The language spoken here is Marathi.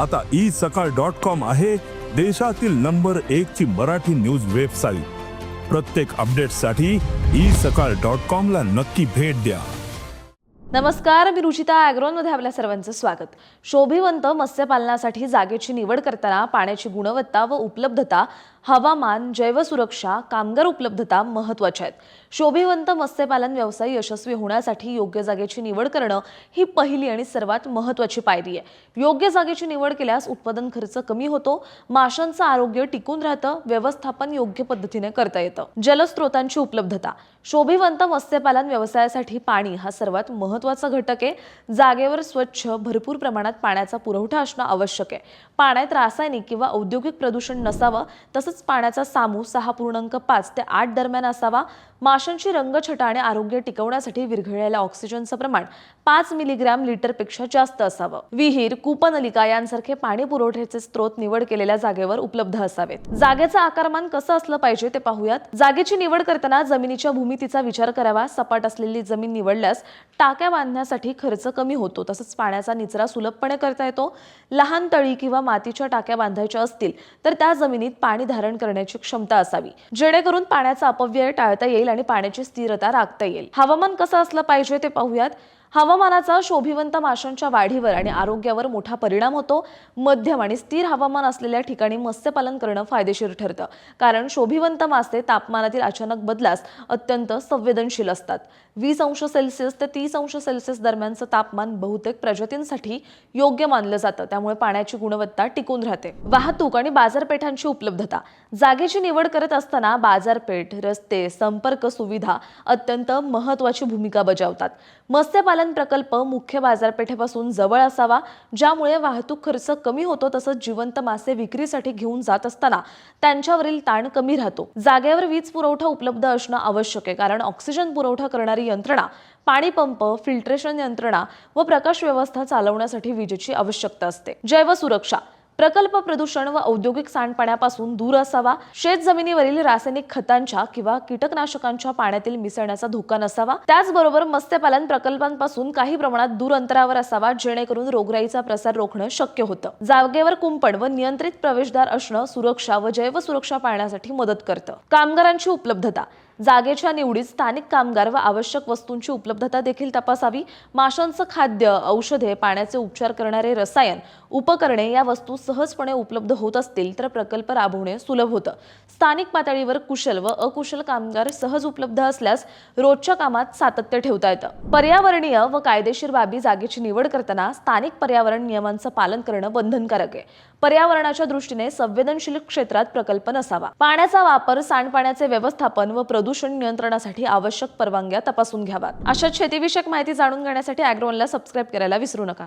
आता ई सकाळ डॉट कॉम आहे देशातील नंबर एक ची मराठी न्यूज वेबसाईट. प्रत्येक अपडेटसाठी ई सकाळ डॉट कॉम ला नक्की भेट द्या. नमस्कार मी रुचिता ॲग्रोनमध्ये आपल्या सर्वांचं स्वागत. शोभिवंत मत्स्यपालनासाठी जागेची निवड करताना पाण्याची गुणवत्ता व उपलब्धता हवामान जैवसुरक्षा कामगार उपलब्धता महत्त्वाच्या आहेत. शोभिवंत मत्स्यपालन व्यवसाय यशस्वी होण्यासाठी योग्य जागेची निवड करणं ही पहिली आणि सर्वात महत्वाची पायरी आहे. योग्य जागेची निवड केल्यास उत्पादन खर्च कमी होतो माशांचं आरोग्य टिकून राहतं व्यवस्थापन योग्य पद्धतीने करता येतं. जलस्रोतांची उपलब्धता. शोभिवंत मत्स्यपालन व्यवसायासाठी पाणी हा सर्वात महत्त्वाचा घटक आहे. जागेवर स्वच्छ भरपूर प्रमाणात पाण्याचा पुरवठा असणं आवश्यक आहे. पाण्यात रासायनिक किंवा औद्योगिक प्रदूषण नसावं तसंच पाण्याचा सामू सहा पूर्णांक पाच ते आठ दरम्यान असावा. माशांची रंगछटा आणि आरोग्य टिकवण्यासाठी विरघळलेल्या ऑक्सिजनचं प्रमाण पाच मिलीग्रॅम लिटरपेक्षा जास्त असावं. विहीर कूपनलिका यांसारखे पाणी पुरवठ्याचे स्त्रोत निवड केलेल्या जागेवर उपलब्ध असावेत. जागेचं आकारमान कसं असलं पाहिजे ते पाहूयात. जागेची निवड करताना जमिनीच्या भूमितीचा विचार करावा. सपाट असलेली जमीन निवडल्यास टाक्या बांधण्यासाठी खर्च कमी होतो. तसंच पाण्याचा निचरा सुलभपणे करता येतो. लहान तळी किंवा मातीच्या टाक्या बांधायच्या असतील तर त्या जमिनीत पाणी धारण करण्याची क्षमता असावी. जेणेकरून पाण्याचा अपव्यय टाळता येईल आणि पाण्याची स्थिरता राखता येईल. हवामान कसं असलं पाहिजे ते पाहूयात. हवामानाचा शोभिवंत माशांच्या वाढीवर आणि आरोग्यावर मोठा परिणाम होतो. मध्यम आणि स्थिर हवामान असलेल्या ठिकाणी मत्स्यपालन करणं फायदेशीर ठरतं. कारण शोभिवंत मासे तापमानातील अचानक बदलास अत्यंत संवेदनशील असतात. वीस अंश सेल्सिअस ते तीस अंश सेल्सिअस दरम्यानचं तापमान बहुतेक प्रजातींसाठी योग्य मानलं जातं. त्यामुळे पाण्याची गुणवत्ता टिकून राहते. वाहतूक आणि बाजारपेठांची उपलब्धता. जागेची निवड करत असताना बाजारपेठ रस्ते संपर्क सुविधा अत्यंत महत्वाची भूमिका बजावतात. मत्स्यपालन प्रकल्प मुख्य बाजारपेठेपासून जवळ असावा ज्यामुळे वाहतूक खर्च कमी होतो तसंच जिवंत मासे विक्रीसाठी घेऊन जात असताना त्यांच्यावरील ताण कमी राहतो. जागेवर वीज पुरवठा उपलब्ध असणं आवश्यक आहे कारण ऑक्सिजन पुरवठा करणारी यंत्रणा पाणी पंप फिल्ट्रेशन यंत्रणा व प्रकाश व्यवस्था चालवण्यासाठी विजेची आवश्यकता असते. जैव सुरक्षा प्रकल्प प्रदूषण व औद्योगिक सांडपाण्यापासून दूर असावा. शेत जमिनीवरील रासायनिक खतांच्या किंवा कीटकनाशकांच्या पाण्यातील मिसळण्याचा धोका नसावा. त्याचबरोबर मत्स्यपालन प्रकल्पांपासून काही प्रमाणात दूर अंतरावर असावा जेणेकरून रोगराईचा प्रसार रोखणं शक्य होतं. जागेवर कुंपण व नियंत्रित प्रवेशद्वार असणं सुरक्षा व जैव सुरक्षा पाळण्यासाठी मदत करतं. कामगारांची उपलब्धता. जागेच्या निवडीत स्थानिक कामगार व आवश्यक वस्तूंची उपलब्धता देखील तपासावी. माशांचं खाद्य औषधे पाण्याचे उपचार करणारे रसायन उपकरणे या वस्तू सहजपणे उपलब्ध होत असतील तर प्रकल्प राबवणे सुलभ होतं. स्थानिक पातळीवर कुशल व अकुशल कामगार सहज उपलब्ध असल्यास रोजच्या कामात सातत्य ठेवता येतं. पर्यावरणीय व कायदेशीर बाबी जागेची निवड करताना स्थानिक पर्यावरण नियमांचं पालन करणं बंधनकारक आहे. पर्यावरणाच्या दृष्टीने संवेदनशील क्षेत्रात प्रकल्प नसावा. पाण्याचा वापर सांडपाण्याचे व्यवस्थापन व प्रदूषण नियंत्रणासाठी आवश्यक परवानग्या तपासून घ्याव्यात. अशा शेतीविषयक माहिती जाणून घेण्यासाठी अॅग्रोनला सबस्क्राईब करायला विसरू नका.